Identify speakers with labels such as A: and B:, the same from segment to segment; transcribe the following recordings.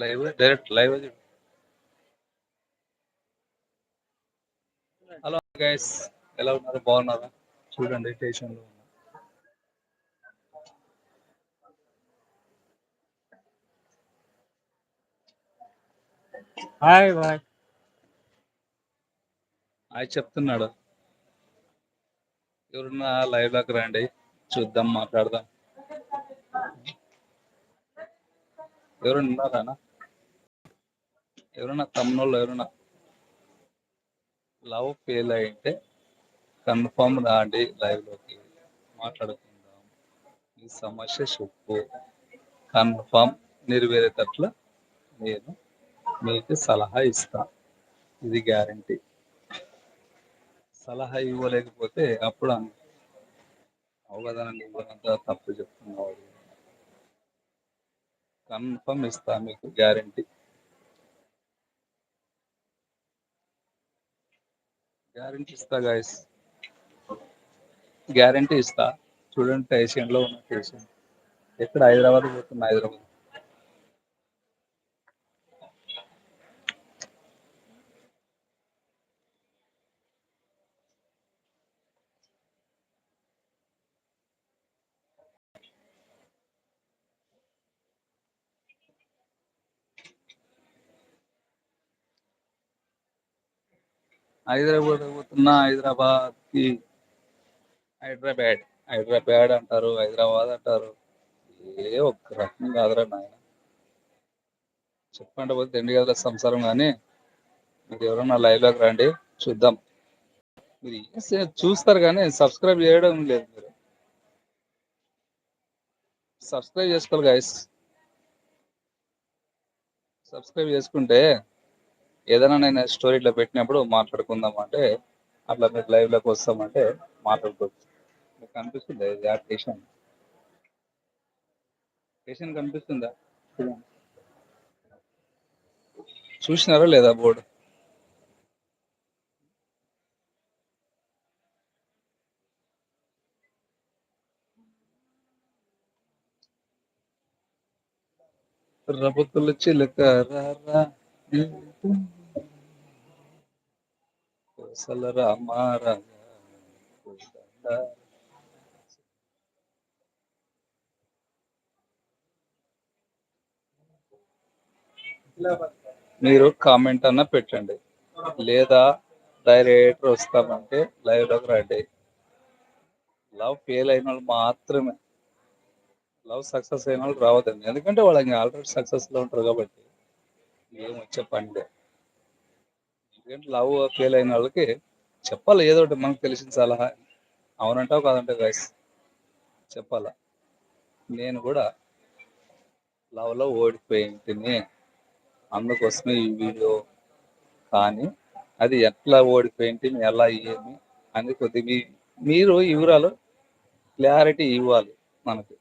A: Live direct live hello guys ఎలా ఉన్నారు? బాగున్నారా? చూడండి స్టేషన్లో ఉన్నా.
B: హాయ్ బాయ్
A: ఆయన చెప్తున్నాడు. ఎవరున్నా లైవ్లోకి రండి చూద్దాం మాట్లాడదాం. ఎవరైనా ఉన్నారా ఎవరైనా తమ్ముళ్ళు ఎవరైనా? లవ్ ఫెయిల్ అయితే కన్ఫర్మ్ రాండి లైవ్లోకి. మాట్లాడుకుందాం. ఈ సమస్య చెప్పు. కన్ఫర్మ్ నెరవేరేటట్లు నేను మీకు సలహా ఇస్తా. ఇది గ్యారంటీ. సలహా ఇవ్వలేకపోతే అప్పుడు అవగాహన ఇవ్వనంత తప్పు చెప్తున్నావు. కన్ఫర్మ్ ఇస్తా మీకు గ్యారంటీ. గ్యారంటీ ఇస్తా గాయస్. గ్యారంటీ ఇస్తా. చూడండి పేషెంట్లో ఉన్న పేషెంట్ ఎక్కడ హైదరాబాద్ పోతున్నా హైదరాబాద్ హైదరాబాద్ పోతున్నా హైదరాబాద్కి హైదరాబాద్ హైదరాబాద్ అంటారు హైదరాబాద్ అంటారు. ఏ ఒక్క రకం కాదురా నాయన. చెప్పండి పోతే తిండి గదుల సంసారం కానీ. మీరు ఎవరన్నా లైవ్లోకి రండి చూద్దాం. మీరు చూస్తారు కానీ సబ్స్క్రైబ్ చేయడం లేదు మీరు. సబ్స్క్రైబ్ చేసుకోవాలి గైస్ సబ్స్క్రైబ్ చేసుకుంటే ఏదైనా నేను స్టోరీ ఇట్లా పెట్టినప్పుడు మాట్లాడుకుందాం అంటే అట్లా మీరు లైవ్లోకి వస్తామంటే మాట్లాడుకోవచ్చు. మీకు కనిపిస్తుంది ఇది ఆ స్టేషన్ స్టేషన్ కనిపిస్తుందా? చూసినారా లేదా బోర్డు రబకుల చిలక రా కోసల రామారా మీరు కామెంట్ అన్న పెట్టండి. లేదా డైరెక్ట్ వస్తామంటే లైవ్లోకి రండి. లవ్ ఫెయిల్ అయిన వాళ్ళు మాత్రమే. లవ్ సక్సెస్ అయిన వాళ్ళు రావద్దండి. ఎందుకంటే వాళ్ళకి ఆల్రెడీ సక్సెస్లో ఉంటారు కాబట్టి ఏం వచ్చే ఏంటి? లవ్ ఫెయిల్ అయిన వాళ్ళకి చెప్పాలి ఏదో ఒకటి మనకు తెలిసిన సలహా. అవునంటావు కాదంటే గైస్ చెప్పాలా? నేను కూడా లవ్లో ఓడిపోయింటిని అందుకోసమే ఈ వీడియో. కానీ అది ఎట్లా ఓడిపోయింటిని ఎలా ఏమి అని కొద్ది మీ మీరు వివరాలు క్లారిటీ ఇవ్వాలి మనకి.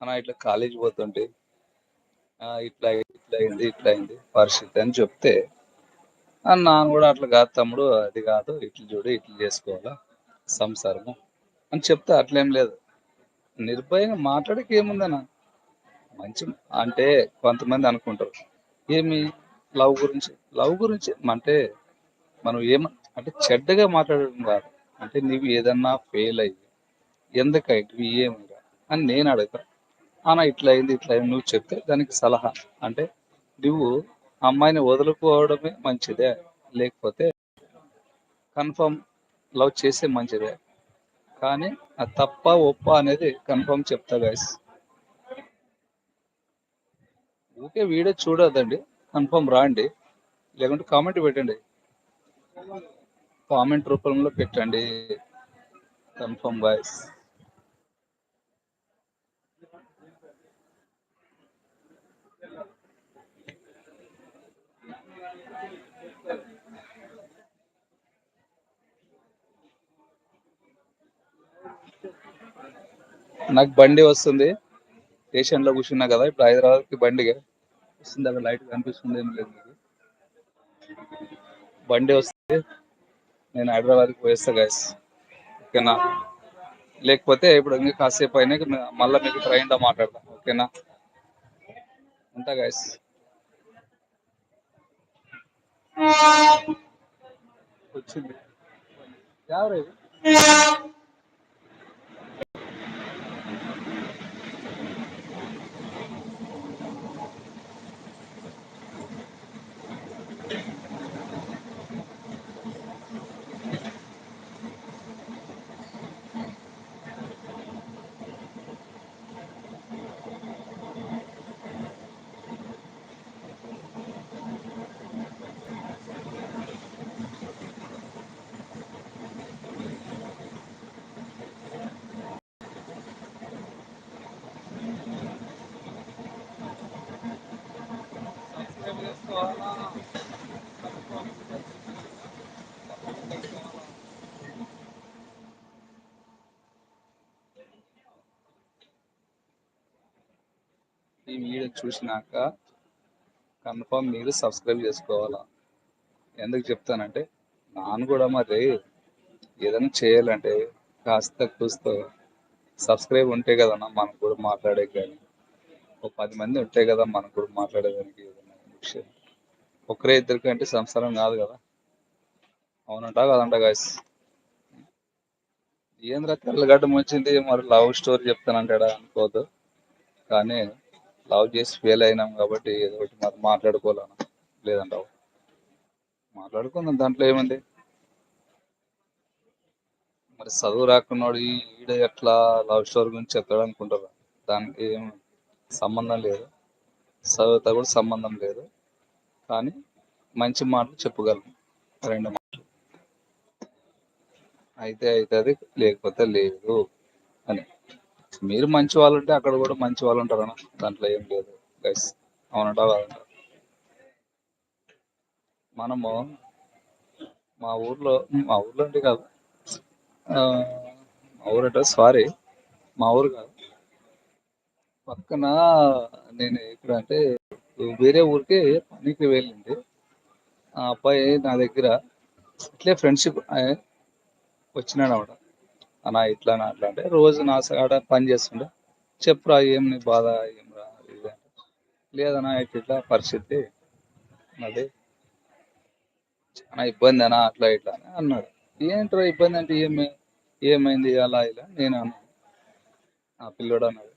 A: మన ఇట్లా కాలేజీ పోతుంటే ఇట్లా ఇట్లా అయింది ఇట్లా అయింది పరిస్థితి అని చెప్తే నాన్న కూడా అట్లా కాదు తమ్ముడు అది కాదు ఇట్లు చూడు ఇట్లు చేసుకోవాలా సంసారము అని చెప్తే అట్లేం లేదు. నిర్భయంగా మాట్లాడక ఏముందన్న మంచి అంటే కొంతమంది అనుకుంటారు ఏమి లవ్ గురించి లవ్ గురించి అంటే మనం ఏమ అంటే చెడ్డగా మాట్లాడడం కాదు అంటే నీవు ఏదన్నా ఫెయిల్ అయ్యి ఎందుకైతే ఏమి అని నేను అడుగుతాను అన్న ఇట్లా అయింది ఇట్లా అయింది నువ్వు చెప్తే దానికి సలహా. అంటే నువ్వు అమ్మాయిని వదులుకోవడమే మంచిదే లేకపోతే కన్ఫర్మ్ లవ్ చేసే మంచిదే. కానీ ఆ తప్ప ఒప్ప అనేది కన్ఫర్మ్ చెప్తా గాయస్ ఊకే వీడియో చూడొద్దండి కన్ఫర్మ్ రాండి లేకుంటే కామెంట్ పెట్టండి. కామెంట్ రూపంలో పెట్టండి కన్ఫర్మ్ బాయ్స్ నాకు బండి వస్తుంది. స్టేషన్లో కూర్చున్నా కదా ఇప్పుడు హైదరాబాద్కి బండి వస్తుంది అక్కడ లైట్ కనిపిస్తుంది ఏం లేదు. మీకు బండి వస్తుంది. నేను హైదరాబాద్కి పోయేస్తా గైస్ ఓకేనా? లేకపోతే ఇప్పుడు ఇంకా కాసేపు అయినా మళ్ళీ మీకు ట్రైన్లో మాట్లాడదాం ఓకేనా? ఉంటా గైస్ వచ్చింది. ఎవరు ఈ వీడియో చూసినాక కన్ఫర్మ్ మీరు సబ్స్క్రైబ్ చేసుకోవాలా? ఎందుకు చెప్తానంటే నాన్న కూడా మరి ఏదైనా చేయాలంటే కాస్త కూస్తో సబ్స్క్రైబ్ ఉంటే కదన్నా మనకు కూడా మాట్లాడే కానీ. ఒక పది మంది ఉంటే కదా మనకు కూడా మాట్లాడేదానికి. ఏదైనా ఒకరే ఇద్దరికి అంటే సంసారం కాదు కదా? అవునంట కదంట గాయస్ ఏంద్రా తెల్లగడ్డం వచ్చింది మరి లవ్ స్టోరీ చెప్తానంటాడా అనుకోవద్దు. కానీ లవ్ చేసి ఫెయిల్ అయినాం కాబట్టి ఏదో ఒకటి మరి మాట్లాడుకోవాలన్నా లేదంటావు మాట్లాడుకుందాం దాంట్లో ఏముంది? మరి చదువు రాకున్నాడు ఈడ ఎట్లా లవ్ స్టోరీ గురించి చెప్తాడు అనుకుంటారు దానికి ఏం సంబంధం లేదు. చదువుతో కూడా సంబంధం లేదు. కానీ మంచి మాటలు చెప్పగలం. రెండు మాటలు. అయితే అవుతుంది లేకపోతే లేదు అని. మీరు మంచి వాళ్ళు ఉంటే అక్కడ కూడా మంచి వాళ్ళు ఉంటారు అన్న. దాంట్లో ఏం లేదు గైస్ అవునంటా కాదంట మనము మా ఊర్లో మా ఊర్లో అంటే కాదు. మా మా ఊరట సారీ మా ఊరు కాదు. పక్కన నేను ఇక్కడ అంటే వేరే ఊరికి పనికి వెళ్ళింది. ఆ అబ్బాయి నా దగ్గర ఇట్లే ఫ్రెండ్షిప్ వచ్చినాడు అవడ అన్న ఇట్లా నా అట్లా అంటే రోజు నా ఆడ పని చేస్తుండే. చెప్పురా ఏం నీ బాధ ఏం రా లేదన్నా ఇట్లా ఇట్లా పరిస్థితి అది చాలా ఇబ్బంది అనా అట్లా ఇట్లా అని అన్నాడు. ఏంట్రా ఇబ్బంది అంటే ఏమి ఏమైంది అలా ఇలా? నేను అన్నాను. ఆ పిల్లోడు అన్నాడు.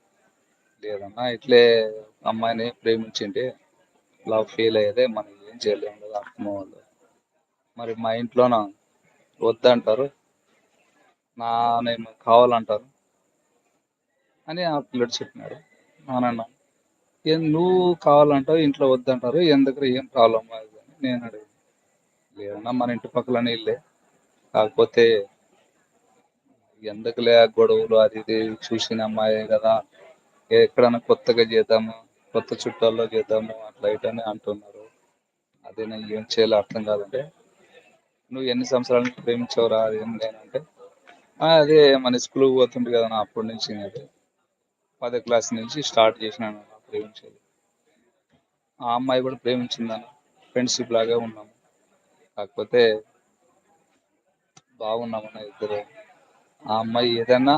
A: లేదన్నా ఇట్లే అమ్మాయిని ప్రేమించింటే లవ్ ఫెయిల్ అయ్యేదే మనం ఏం చేయలేము కదా అమ్మ వాళ్ళు. మరి మా ఇంట్లోన? వద్దంటారు. నానేమో కావాలంటారు. అని ఆ పిల్లడు చెప్పినాడు. నానన్న ఏం నువ్వు కావాలంటావు ఇంట్లో వద్దంటారు. ఎందుకు ఏం ప్రాబ్లం అది? అని నేను అడిగాను. లేదన్నా మన ఇంటి పక్కలనే ఇల్లే. కాకపోతే ఎందుకులే ఆ గొడవలు అది ఇది చూసిన అమ్మాయే కదా. ఎక్కడైనా కొత్తగా చేద్దాము కొత్త చుట్టాల్లో చేద్దాము అట్లా ఇటని అంటున్నారు. అదే నేను ఏం చేయాలో అర్థం కాదంటే నువ్వు ఎన్ని సంవత్సరాలు ప్రేమించవరా? అది ఏం లేనంటే అదే మన స్కూల్ పోతుండే కదా నా అప్పటి నుంచి నేను పదో క్లాస్ నుంచి స్టార్ట్ చేసినాను ప్రేమించేది. ఆ అమ్మాయి కూడా ప్రేమించిందని ఫ్రెండ్షిప్ లాగా ఉన్నాము. కాకపోతే బాగున్నామన్న ఇద్దరు. ఆ అమ్మాయి ఏదైనా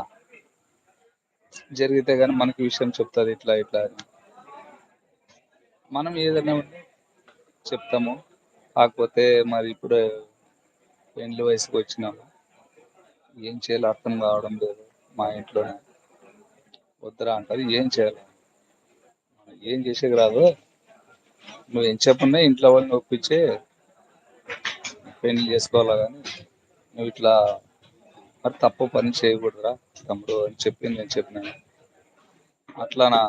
A: జరిగితే గానీ మనకి విషయం చెప్తుంది ఇట్లా ఇట్లా అని. మనం ఏదైనా చెప్తాము. కాకపోతే మరి ఇప్పుడు పెండ్లి వయసుకు వచ్చినాము ఏం చేయాలో అర్థం కావడం లేదు మా ఇంట్లోనే. వద్దురా అంటారు ఏం చేయాలి? ఏం చేసేది రాదు. నువ్వు ఏం చెప్పన్నా ఇంట్లో వాళ్ళని ఒప్పించి పెళ్ళి చేసుకోవాలా కానీ నువ్వు ఇట్లా మరి తప్పు పని చేయకూడదురా తమ్ముడు అని చెప్పి నేను చెప్పినాను. అట్లానా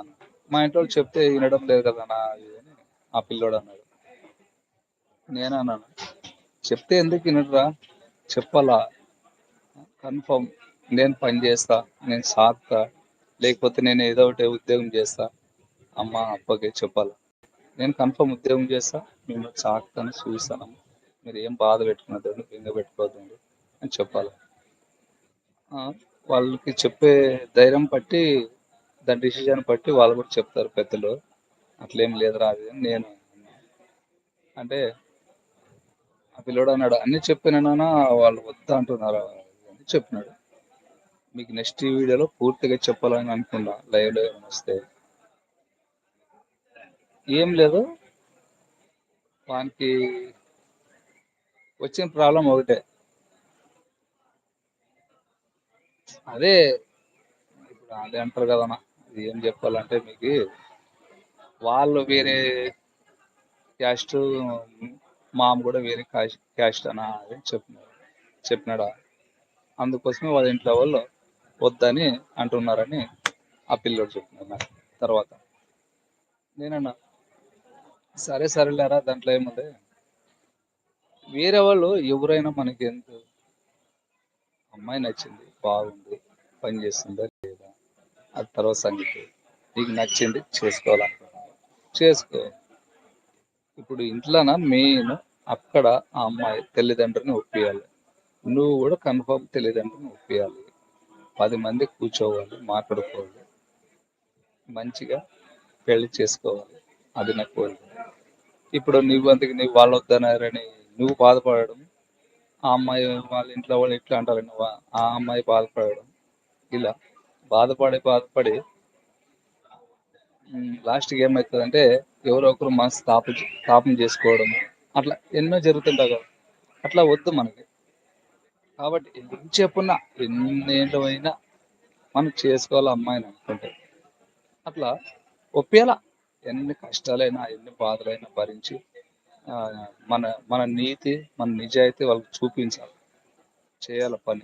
A: మా ఇంట్లో వాళ్ళు చెప్తే వినడం లేదు కదా నా అని ఆ పిల్లోడు అన్నాడు. నేను అన్నాను చెప్తే ఎందుకు వినడురా? చెప్పాలా? కన్ఫర్మ్ నేను పని చేస్తా నేను సాగుతా లేకపోతే నేను ఏదో ఒకటి ఉద్యోగం చేస్తా అమ్మ అప్పకే చెప్పాలా? నేను కన్ఫర్మ్ ఉద్యోగం చేస్తా మిమ్మల్ని సాగుతాను చూస్తాను మీరు ఏం బాధ పెట్టుకున్నదండి కింద పెట్టుకోవద్దండి అని చెప్పాలి? వాళ్ళకి చెప్పే ధైర్యం బట్టి దాని డిసిజన్ బట్టి వాళ్ళు కూడా చెప్తారు పెద్దలు. అట్లేం లేదురా అది అని నేను అంటే ఆ పిల్లోడు అన్నాడు అన్ని చెప్పినా వాళ్ళు వద్దా అంటున్నారు? అని చెప్పినాడు. మీకు నెక్స్ట్ వీడియోలో పూర్తిగా చెప్పాలని అనుకున్నా లైవ్లో ఏమైనా వస్తే. ఏం లేదు వానికి వచ్చిన ప్రాబ్లం ఒకటే. అదే ఇప్పుడు అదే అంటారు కదన్నా ఏం చెప్పాలంటే మీకు వాళ్ళు వేరే క్యాస్ట్ మామ కూడా వేరే క్యాస్ట్ క్యాస్ట్ అనా అని చెప్పినాడు చెప్పినాడా? అందుకోసమే వాళ్ళ ఇంట్లో వాళ్ళు వద్దని అంటున్నారని ఆ పిల్లోడు చెప్పినాడు నాకు తర్వాత. నేనన్నా సరే సరేలేరా దాంట్లో ఏముంది? వేరే వాళ్ళు ఎవరైనా మనకి ఎందుకు అమ్మాయి నచ్చింది బాగుంది పని చేస్తుందా లేదా అది తర్వాత సంగతి. నీకు నచ్చింది చేసుకోవాలనుకున్నా చేసుకో. ఇప్పుడు ఇంట్లోన? మెయిన్ అక్కడ ఆ అమ్మాయి తల్లిదండ్రుని ఒప్పియాలి. నువ్వు కూడా కన్ఫర్మ్ తల్లిదండ్రులను ఒప్పియాలి. పది మంది కూర్చోవాలి మాట్లాడుకోవాలి. మంచిగా పెళ్ళి చేసుకోవాలి. అది నా కోరిక. ఇప్పుడు నువ్వు అందుకు నువ్వు వాళ్ళు వద్దన్నారని నువ్వు బాధపడడం ఆ అమ్మాయి వాళ్ళ ఇంట్లో వాళ్ళు ఇట్లా అంటారు నువ్వు ఆ అమ్మాయి బాధపడడం. ఇలా బాధపడి బాధపడి లాస్ట్కి ఏమవుతుందంటే ఎవరో ఒకరు మనసు తాపం తాపం చేసుకోవడం. అట్లా ఎన్నో జరుగుతుంటాయి కదా. అట్లా వద్దు మనకి. కాబట్టి ఎన్ని చెప్పున్నా ఎన్నేళ్ళు అయినా మనం చేసుకోవాలి అమ్మాయిని అనుకుంటే. అట్లా ఒప్పేలా ఎన్ని కష్టాలైనా ఎన్ని బాధలైనా భరించి మన మన నీతి మన నిజాయితీ వాళ్ళకి చూపించాలి. చేయాల పని.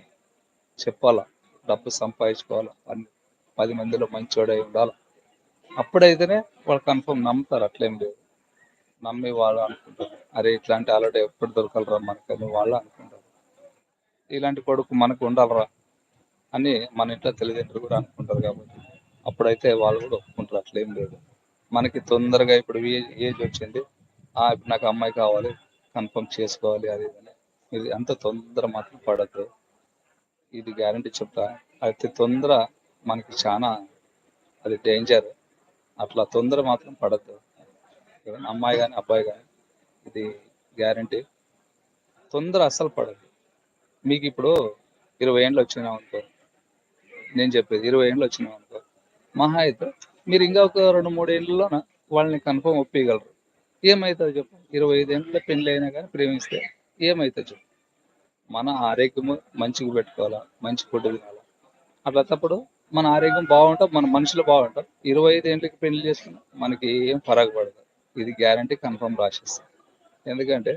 A: చెప్పాలా. డబ్బు సంపాదించుకోవాలా. పని పది మందిలో మంచోడై ఉండాలి. అప్పుడైతేనే వాళ్ళు కన్ఫర్మ్ నమ్ముతారు. అట్లేం లేదు. నమ్మి వాళ్ళు అనుకుంటారు. అరే ఇట్లాంటి ఆల్రెడీ ఎప్పుడు దొరకలరా మనకని వాళ్ళు అనుకుంటారు. ఇలాంటి కొడుకు మనకు ఉండాలరా అని మన ఇంట్లో తల్లిదండ్రులు కూడా అనుకుంటారు కాబట్టి అప్పుడైతే వాళ్ళు కూడా ఒప్పుకుంటారు. అట్లేం లేదు. మనకి తొందరగా ఇప్పుడు ఏజ్ వచ్చింది? ఇప్పుడు నాకు అమ్మాయి కావాలి కన్ఫర్మ్ చేసుకోవాలి అది ఇది అని. ఇది అంత తొందర మాత్రం పడద్దు. ఇది గ్యారంటీ చెప్తా. అయితే తొందర మనకి చాలా అది డేంజర్ అట్లా తొందర మాత్రం పడద్దు. అమ్మాయి కానీ అబ్బాయి కానీ ఇది గ్యారంటీ తొందర అస్సలు పడదు మీకు ఇప్పుడు ఇరవై ఏళ్ళు వచ్చినాం అనుకో నేను చెప్పేది ఇరవై ఏళ్ళు వచ్చినాం అనుకో మహా అయితే మీరు ఇంకా ఒక రెండు మూడు ఏళ్ళలోన వాళ్ళని కన్ఫర్మ్ ఒప్పగలరు ఏమవుతుంది చెప్పు. ఇరవై ఐదేళ్ళ పెళ్ళి అయినా కానీ ప్రేమిస్తే ఏమవుతుంది చెప్పు. మన ఆరోగ్యము మంచిగా పెట్టుకోవాలా? మంచి ఫుడ్ తినాలా? అట్లా తప్పుడు మన ఆరోగ్యం బాగుంటాం మన మనుషులు బాగుంటాం ఇరవై ఐదు ఏళ్ళకి పెళ్ళి చేసుకున్నా మనకి ఏం ఫరక్ పడదు. ఇది గ్యారంటీ కన్ఫర్మ్ రాసేస్తాం. ఎందుకంటే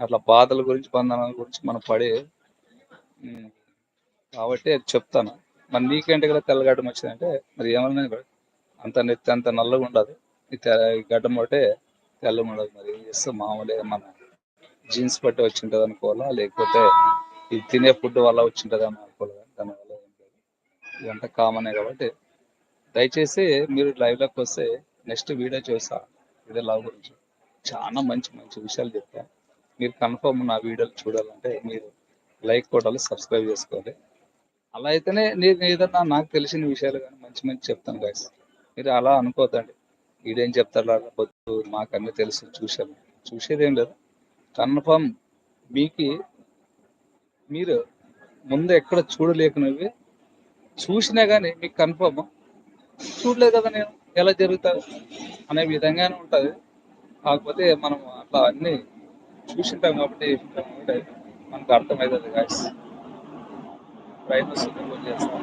A: అట్లా బాధల గురించి బంధనాల గురించి మనం పడే కాబట్టి అది చెప్తాను. మరి నీకేంటి కదా తెల్లగడ్డం వచ్చిందంటే మరి ఏమన్నా మరి అంత నెత్తి అంత నల్లగా ఉండదు ఈ ఈ గడ్డం ఒకటే తెల్లగా ఉండదు మరి. ఏం చేస్తే? మామూలే మన జీన్స్ బట్టి వచ్చింటది అనుకోవాలా? లేకపోతే ఇది తినే ఫుడ్ వల్ల వచ్చింటది అని అనుకోవాలి? కానీ దానివల్ల ఏం లేదు. ఇదంతా కామనే కాబట్టి దయచేసి మీరు లైవ్లోకి వస్తే నెక్స్ట్ వీడియో చూసా వీడియో లవ్ గురించి. చాలా మంచి మంచి విషయాలు చెప్తా మీరు కన్ఫర్మ్ నా వీడియోలు చూడాలంటే మీరు లైక్ కొట్టాలి సబ్స్క్రైబ్ చేసుకోవాలి. అలా అయితేనే నేను ఏదన్నా నాకు తెలిసిన విషయాలు కానీ మంచి మంచి చెప్తాను గాయస్ మీరు అలా అనుకోద్దండి వీడేం చెప్తాడు వద్దు మాకు అన్నీ తెలుసు చూశాను చూసేదేం లేదు. కన్ఫర్మ్ మీకు మీరు ముందు ఎక్కడ చూడలేకునేవి చూసినా కానీ మీకు కన్ఫర్మ్. చూడలేదు కదా నేను ఎలా జరుగుతుంది అనే విధంగానే ఉంటుంది. కాకపోతే మనం అట్లా అన్ని చూసింటాం కాబట్టి ఉంటాం కాబట్టి మనకు అర్థమవుతుంది గాయస్ ప్రయత్నం సుఖం చేస్తాం.